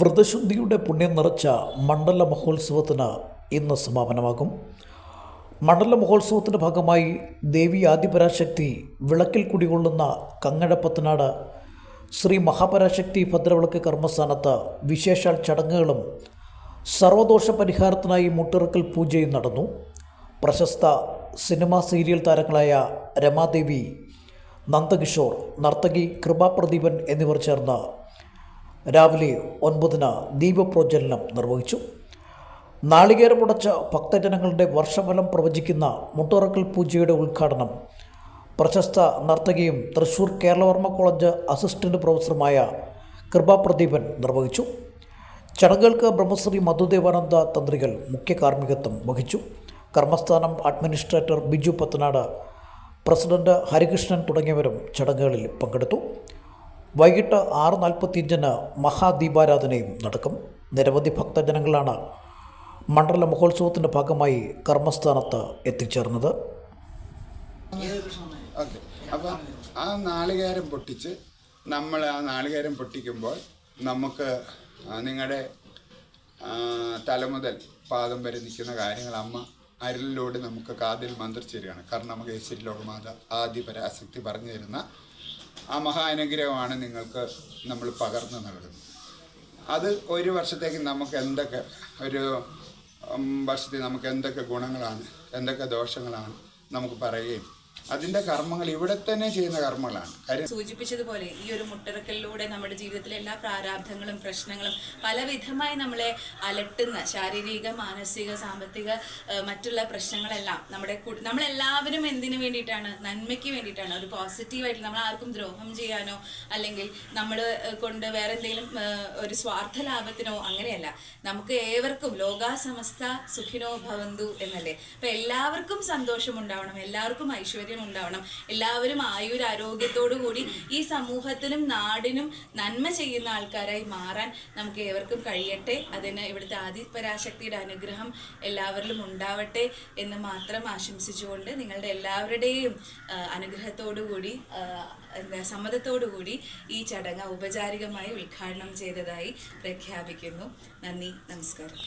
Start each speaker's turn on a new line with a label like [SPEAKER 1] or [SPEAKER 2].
[SPEAKER 1] വ്രതശുദ്ധിയുടെ പുണ്യം നിറച്ച മണ്ഡല മഹോത്സവത്തിന് ഇന്ന് സമാപനമാകും. മണ്ഡല മഹോത്സവത്തിന്റെ ഭാഗമായി ദേവി ആദിപരാശക്തി വിളക്കിൽ കുടികൊള്ളുന്ന കങ്ങഴപ്പത്തനാട് ശ്രീ മഹാപരാശക്തി ഭദ്രവിളക്ക് കർമ്മസ്ഥാനത്ത് വിശേഷാൽ ചടങ്ങുകളും സർവദോഷ പരിഹാരത്തിനായി മുട്ടിറക്കൽ പൂജയും നടന്നു. പ്രശസ്ത സിനിമാ സീരിയൽ താരങ്ങളായ രമാദേവി നന്ദകിഷോർ നർത്തകി കൃപാപ്രദീപൻ എന്നിവർ ചേർന്ന് രാവിലെ ഒൻപതിന് ദീപപ്രോജ്വലനം നിർവഹിച്ചു. നാളികേരമുടച്ച ഭക്തജനങ്ങളുടെ വർഷഫലം പ്രവചിക്കുന്ന മുട്ടുറക്കൽ പൂജയുടെ ഉദ്ഘാടനം. പ്രശസ്ത നർത്തകിയും തൃശൂർ കേരളവർമ്മ കോളേജ് അസിസ്റ്റന്റ് പ്രൊഫസറുമായ കൃപാപ്രദീപൻ നിർവഹിച്ചു. ചടങ്ങുകൾക്ക് ബ്രഹ്മശ്രീ മധുദേവാനന്ദ തന്ത്രികൾ മുഖ്യ കാർമ്മികത്വം വഹിച്ചു. കർമ്മസ്ഥാനം അഡ്മിനിസ്ട്രേറ്റർ ബിജു പത്തനാട് പ്രസിഡന്റ് ഹരികൃഷ്ണൻ തുടങ്ങിയവരും ചടങ്ങുകളിൽ പങ്കെടുത്തു. വൈകിട്ട് ആറ് നാൽപ്പത്തിയഞ്ചിന് മഹാദീപാരാധനയും നടക്കും. നിരവധി ഭക്തജനങ്ങളാണ് മണ്ഡല മഹോത്സവത്തിന്റെ ഭാഗമായി കർമ്മസ്ഥാനത്ത് എത്തിച്ചേർന്നത്.
[SPEAKER 2] ഓക്കെ. അപ്പം ആ നാളികേരം പൊട്ടിച്ച് നമ്മൾ ആ നാളികേരം പൊട്ടിക്കുമ്പോൾ നമുക്ക് നിങ്ങളുടെ തലമുതൽ പാദം വരെ നിൽക്കുന്ന കാര്യങ്ങൾ അമ്മ അരുളിലൂടെ നമുക്ക് കാതിൽ മന്ത്രിച്ചു തരികയാണ്. കാരണം നമുക്ക് കർണമകേശ്വരി ലോകമാത ആദ്യ പരാശക്തി പറഞ്ഞു തരുന്ന ആ മഹാ അനുഗ്രഹമാണ് നിങ്ങൾക്ക് നമ്മൾ പകർന്നു നൽകുന്നത്. അത് ഒരു വർഷത്തേക്ക് നമുക്ക് എന്തൊക്കെ ഒരു വർഷത്തിൽ നമുക്ക് എന്തൊക്കെ ഗുണങ്ങളാണ് എന്തൊക്കെ ദോഷങ്ങളാണ് നമുക്ക് പറയുകയും അതിന്റെ കർമ്മങ്ങൾ ഇവിടെ തന്നെ ചെയ്യുന്ന കർമ്മങ്ങളാണ്.
[SPEAKER 3] സൂചിപ്പിച്ചതുപോലെ ഈ ഒരു മുട്ടിറക്കലിലൂടെ നമ്മുടെ ജീവിതത്തിലെ എല്ലാ പ്രാരാബ്ധങ്ങളും പ്രശ്നങ്ങളും പലവിധമായി നമ്മളെ അലട്ടുന്ന ശാരീരിക മാനസിക സാമ്പത്തിക മറ്റുള്ള പ്രശ്നങ്ങളെല്ലാം നമ്മുടെ നമ്മളെല്ലാവരും എന്തിനു വേണ്ടിയിട്ടാണ്? നന്മയ്ക്ക് വേണ്ടിയിട്ടാണ്. ഒരു പോസിറ്റീവായിട്ട് നമ്മൾ ആർക്കും ദ്രോഹം ചെയ്യാനോ അല്ലെങ്കിൽ നമ്മൾ കൊണ്ട് വേറെ എന്തെങ്കിലും ഒരു സ്വാർത്ഥ ലാഭത്തിനോ അങ്ങനെയല്ല. നമുക്ക് ഏവർക്കും ലോകാസമസ്ത സുഖിനോ ഭവന്തു എന്നല്ലേ. അപ്പൊ എല്ലാവർക്കും സന്തോഷം ഉണ്ടാവണം എല്ലാവർക്കും ഐശ്വര്യം ഉണ്ടാവണം. എല്ലാവരും ആയുരാരോഗ്യത്തോടു കൂടി ഈ സമൂഹത്തിനും നാടിനും നന്മ ചെയ്യുന്ന ആൾക്കാരായി മാറാൻ നമുക്ക് ഏവർക്കും കഴിയട്ടെ. അതിന് ഇവിടുത്തെ ആദി പരാശക്തിയുടെ അനുഗ്രഹം എല്ലാവരിലും ഉണ്ടാവട്ടെ എന്ന് മാത്രം ആശംസിച്ചുകൊണ്ട് നിങ്ങളുടെ എല്ലാവരുടെയും അനുഗ്രഹത്തോടു കൂടി എന്താ സമ്മതത്തോടു കൂടി ഈ ചടങ്ങ് ഔപചാരികമായി ഉദ്ഘാടനം ചെയ്തതായി പ്രഖ്യാപിക്കുന്നു. നന്ദി നമസ്കാരം.